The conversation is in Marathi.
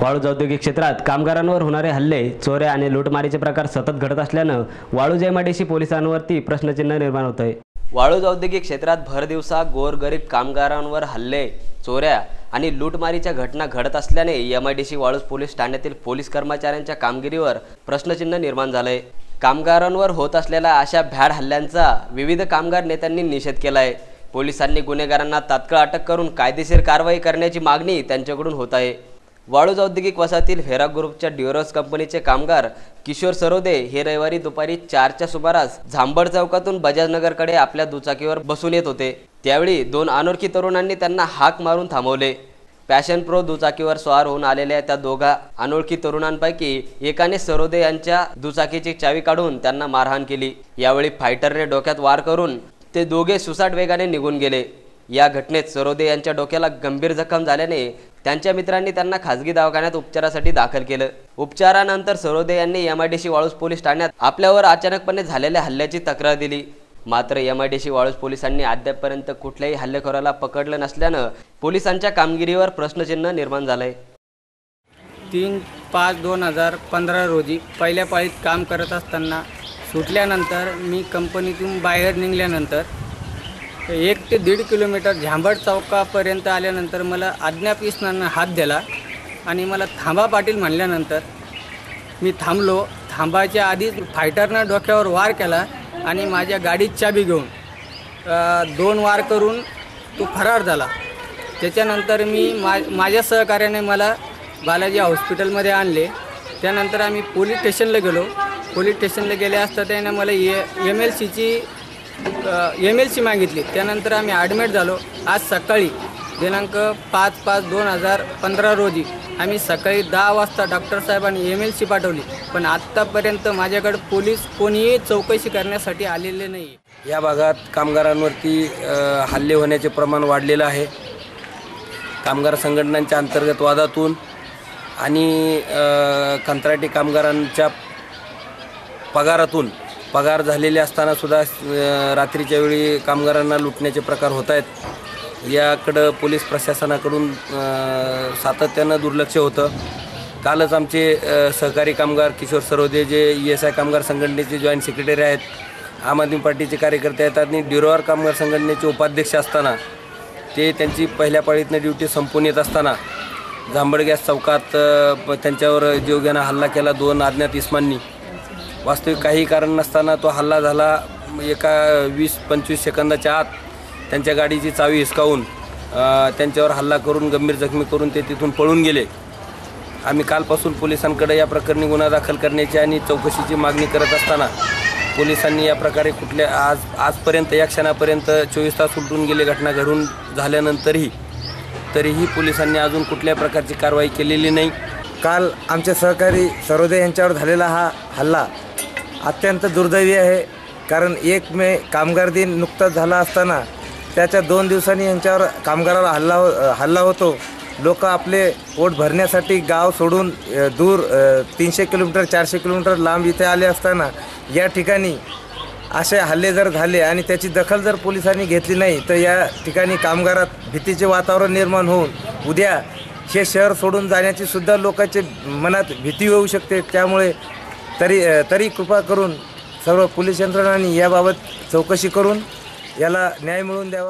वाळूज औद्योगिक क्षेत्रात कामगारांवर होणारे हल्ले चोऱ्या आणि लूटमारीचे प्रकार सतत घडत असल्यानं वाळूज एमआयडीसी पोलिसांवरती प्रश्नचिन्ह निर्माण होत आहे वाळूज औद्योगिक क्षेत्रात भर दिवसा गोरगरीब कामगारांवर हल्ले चोऱ्या आणि लूटमारीच्या घटना घडत असल्याने एमआयडीसी वाळूज पोलीस ठाण्यातील पोलीस कर्मचाऱ्यांच्या कामगिरीवर प्रश्नचिन्ह निर्माण झालंय. कामगारांवर होत असलेल्या अशा भ्याड हल्ल्यांचा विविध कामगार नेत्यांनी निषेध केला आहे पोलिसांनी गुन्हेगारांना तात्काळ अटक करून कायदेशीर कारवाई करण्याची मागणी त्यांच्याकडून होत आहे. वाळूज औद्योगिक वसाहतील फेरा ग्रुपच्या ड्युरस कंपनीचे कामगार किशोर सरोदे हे रविवारी दुपारी चारच्या सुमारास झांबड चौकातून बजाजनगरकडे आपल्या दुचाकीवर बसून येत होते. त्यावेळी दोन अनोळखी तरुणांनी त्यांना हाक मारून थांबवले. पॅशन प्रो दुचाकीवर स्वार होऊन आलेल्या त्या दोघा अनोळखी तरुणांपैकी एकाने सरोदे यांच्या दुचाकीची चावी काढून त्यांना मारहाण केली. यावेळी फायटरने डोक्यात वार करून ते दोघे सुसाट वेगाने निघून गेले. या घटनेत सरोदे यांच्या डोक्याला गंभीर जखम झाल्याने त्यांच्या मित्रांनी त्यांना खासगी दवाखान्यात उपचारासाठी दाखल केलं. उपचारानंतर सरोदे यांनी M I D C Waluj police ठाण्यात आपल्यावर अचानकपणे झालेल्या हल्ल्याची तक्रार दिली. मात्र एम आय डीशी वाळूस पोलिसांनी अद्यापपर्यंत कुठल्याही हल्लेखोराला पकडलं नसल्यानं पोलिसांच्या कामगिरीवर प्रश्नचिन्ह निर्माण झालंय. तीन पाच दोन हजार पंधरा रोजी पहिल्या पाळीत काम करत असताना सुटल्यानंतर मी कंपनीतून बाहेर निघाल्यानंतर एक ते दीड किलोमीटर झांबड चौकापर्यंत आल्यानंतर मला अज्ञात इसनानं हात दिला आणि मला थांबा पाटील म्हणल्यानंतर मी थांबलो. थांबायच्या आधीच फायटरनं डोक्यावर वार केला आणि माझ्या गाडीत चाबी घेऊन दोन वार करून तो फरार झाला. त्याच्यानंतर मी मा माझ्या सहकार्याने मला बालाजी हॉस्पिटलमध्ये आणले. त्यानंतर आम्ही पोलीस स्टेशनला गेलो. पोलीस स्टेशनला गेले असता त्यानं मला ए एम एल सीची एम एल सी मागितली. त्यानंतर आम्ही ॲडमिट झालो. आज सकाळी दिनांक पाच पाच दोन हजार पंधरा रोजी आम्ही सकाळी दहा वाजता डॉक्टर साहेबांनी एम एल सी पाठवली. पण आत्तापर्यंत माझ्याकडे पोलीस कोणीही चौकशी करण्यासाठी आलेले नाही या भागात कामगारांवरती हल्ले होण्याचे प्रमाण वाढलेलं आहे. कामगार संघटनांच्या अंतर्गत वादातून आणि कंत्राटी कामगारांच्या पगारातून पगार झालेले असतानासुद्धा सुद्धा रात्रीच्या वेळी कामगारांना लुटण्याचे प्रकार होत आहेत. याकडं पोलीस प्रशासनाकडून सातत्यानं दुर्लक्ष होतं. कालच आमचे सहकारी कामगार किशोर सरोदे जे ई एस आय कामगार संघटनेचे जॉईंट सेक्रेटरी आहेत आम आदमी पार्टीचे कार्यकर्ते आहेत आणि ड्युरोवर कामगार संघटनेचे उपाध्यक्ष असताना ते त्यांची पहिल्या पाळीतनं ड्युटी संपून येत असताना जांभड गॅस चौकात प- त्यांच्यावर जीवघेणा हल्ला केला दोन अज्ञात इस्मांनी वास्तविक काही कारण नसताना तो हल्ला झाला एका वीस पंचवीस सेकंदाच्या आत त्यांच्या गाडीची चावी हिसकावून त्यांच्यावर हल्ला करून गंभीर जखमी करून ते तिथून पळून गेले. आम्ही कालपासून पोलिसांकडे या प्रकरणी गुन्हा दाखल करण्याची आणि चौकशीची मागणी करत असताना पोलिसांनी या प्रकारे कुठल्या आज आजपर्यंत या क्षणापर्यंत चोवीस तास उलटून गेले घटना घडून झाल्यानंतरही तरीही पोलिसांनी अजून कुठल्या प्रकारची कारवाई केलेली नाही. काल आमचे सहकारी सरोदे यांच्यावर झालेला हा हल्ला अत्यंत दुर्दैवी आहे. कारण एक मे कामगार दिन नुकताच झाला असताना त्याच्या दोन दिवसांनी यांच्यावर कामगारावर हल्ला हो हल्ला होतो. लोक आपले पोट भरण्यासाठी गाव सोडून दूर तीनशे किलोमीटर चारशे किलोमीटर लांब इथे आले असताना या ठिकाणी असे हल्ले जर झाले आणि त्याची दखल जर पोलिसांनी घेतली नाही तर या ठिकाणी कामगारात भीतीचे वातावरण निर्माण होऊन उद्या हे शहर सोडून जाण्याची सुद्धा मनात भीती होऊ शकते. त्यामुळे तरी तरी कृपा करून सर्व पोलीस यंत्रणांनी याबाबत चौकशी करून याला न्याय मिळवून द्यावा.